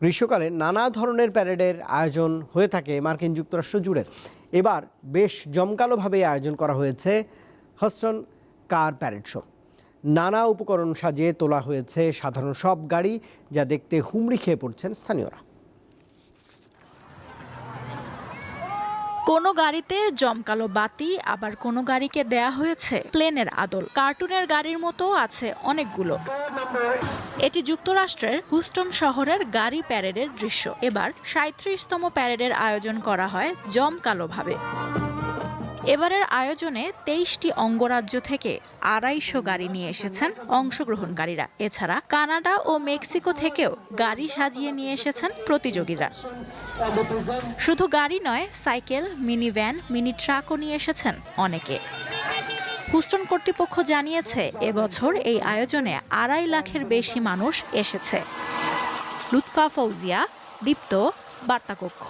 গ্রীষ্মকালে নানা ধরনের প্যারেডের আয়োজন হয়ে থাকে মার্কিন যুক্তরাষ্ট্র জুড়ে। এবার বেশ জমকালোভাবে আয়োজন করা হয়েছে হস্টন কার প্যারেড শো। নানা উপকরণ সাজিয়ে তোলা হয়েছে সাধারণ সব গাড়ি যা দেখতে হুমড়ি খেয়ে পড়ছেন স্থানীয়রা। কোনো গাড়িতে জমকালো বাতি, আবার কোনো গাড়িকে দেয়া হয়েছে প্লেনের আদল। কার্টুনের গাড়ির মতো আছে অনেকগুলো। এটি যুক্তরাষ্ট্রের হুস্টন শহরের গাড়ি প্যারেডের দৃশ্য। এবার সাঁত্রিশতম প্যারেডের আয়োজন করা হয় জমকালোভাবে। এবারের আয়োজনে তেইশটি অঙ্গরাজ্য থেকে আড়াইশো গাড়ি নিয়ে এসেছেন অংশগ্রহণকারীরা। এছাড়া কানাডা ও মেক্সিকো থেকেও গাড়ি সাজিয়ে নিয়ে এসেছেন প্রতিযোগীরা। শুধু গাড়ি নয়, সাইকেল মিনি ভ্যান মিনি ট্রাকও নিয়ে এসেছেন অনেকে। হুস্টন কর্তৃপক্ষ জানিয়েছে, এবছর এই আয়োজনে আড়াই লাখের বেশি মানুষ এসেছে। লুৎফা ফৌজিয়া, দীপ্ত বার্তাকক্ষ।